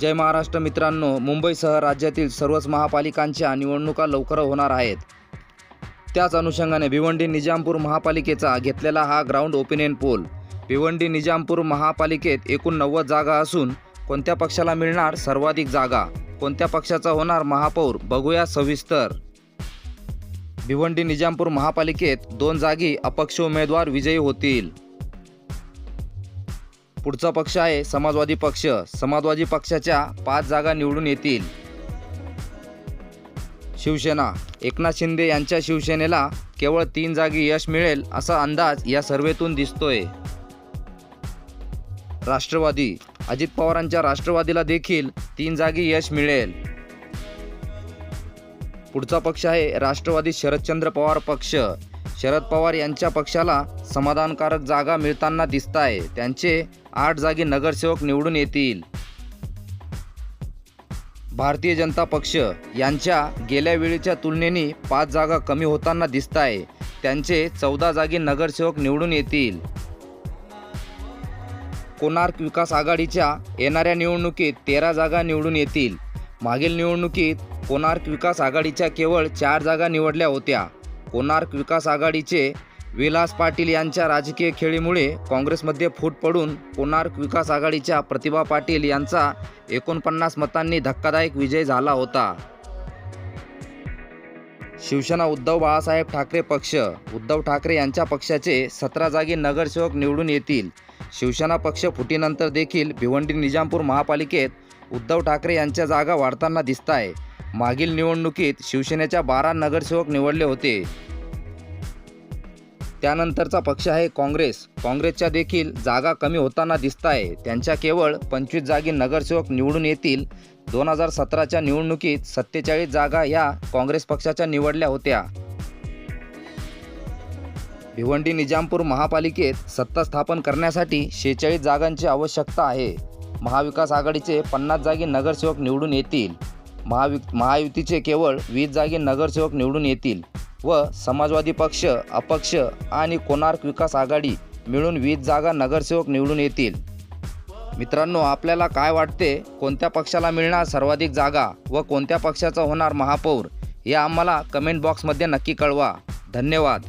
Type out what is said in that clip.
जय महाराष्ट्र मित्रांनो मुंबईसह राज्यातील सर्वच महापालिकांच्या निवडणुका लवकर होणार आहेत. त्याच अनुषंगाने भिवंडी निजामपूर महापालिकेचा घेतलेला हा ground opinion poll Bhiwandi Nizampur महापालिकेत एकूण नव्वद जागा असून कोणत्या पक्षाला मिळणार सर्वाधिक जागा? कोणत्या पक्षाचा होणार महापौर? बघूया सविस्तर. भिवंडी निजामपूर महापालिकेत दोन जागी अपक्ष उमेदवार विजयी होतील. पुढचा पक्ष आहे समाजवादी पक्ष. समाजवादी पक्षाच्या पाच जागा निवडून येतील. शिवसेना एकनाथ शिंदे यांच्या शिवसेनेला केवळ तीन जागी यश मिळेल असा अंदाज या सर्वेतून दिसतोय. राष्ट्रवादी अजित पवारांच्या राष्ट्रवादीला देखील तीन जागी यश मिळेल. पुढचा पक्ष आहे राष्ट्रवादी शरदचंद्र पवार पक्ष. शरद पवार यांच्या पक्षाला समाधानकारक जागा मिळताना दिसत आहे त्यांचे आठ जागी नगरसेवक निवडून येतील. भारतीय जनता पक्ष यांच्या गेल्या वेळेच्या तुलनेने पाच जागा कमी होताना दिसत आहे त्यांचे चौदा जागी नगरसेवक निवडून येतील. कोणार्क विकास आघाडीच्या येणाऱ्या निवडणुकीत तेरा जागा निवडून येतील. मागील निवडणुकीत कोणार्क विकास आघाडीच्या केवळ चार जागा निवडल्या होत्या. कोणार्क विकास आघाडीचे विलास पाटील यांच्या राजकीय खेळीमुळे काँग्रेसमध्ये फूट पडून कोणार्क विकास आघाडीच्या प्रतिभा पाटील यांचा एकोणपन्नास मतांनी धक्कादायक विजय झाला होता. शिवसेना उद्धव बाळासाहेब ठाकरे पक्ष उद्धव ठाकरे यांच्या पक्षाचे सतरा जागी नगरसेवक निवडून येतील. शिवसेना पक्ष फुटीनंतर देखील भिवंडी निजामपूर महापालिकेत उद्धव ठाकरे यांच्या जागा वाढताना दिसत आहे मागील निवडणुकीत शिवसेनेच्या बारा नगरसेवक निवडले होते. त्यानंतरचा पक्ष आहे काँग्रेस. काँग्रेसच्या देखील जागा कमी होताना दिसत आहे त्यांच्या केवळ पंचवीस जागी नगरसेवक निवडून येतील. दोन हजार सतराच्या निवडणुकीत सत्तेचाळीस जागा या काँग्रेस पक्षाच्या निवडल्या होत्या. भिवंडी निजामपूर महापालिकेत सत्ता स्थापन करण्यासाठी शेहेचाळीस जागांची आवश्यकता आहे. महाविकास आघाडीचे पन्नास जागी नगरसेवक निवडून येतील. महावि महायुतीचे केवळ वीस जागी नगरसेवक निवडून येतील व समाजवादी पक्ष अपक्ष आणि कोणार्क विकास आघाडी मिळून वीस जागा नगरसेवक निवडून येतील. मित्रांनो आपल्याला काय वाटते? कोणत्या पक्षाला मिळणार सर्वाधिक जागा व कोणत्या पक्षाचा होणार महापौर? हे आम्हाला कमेंट बॉक्समध्ये नक्की कळवा. धन्यवाद.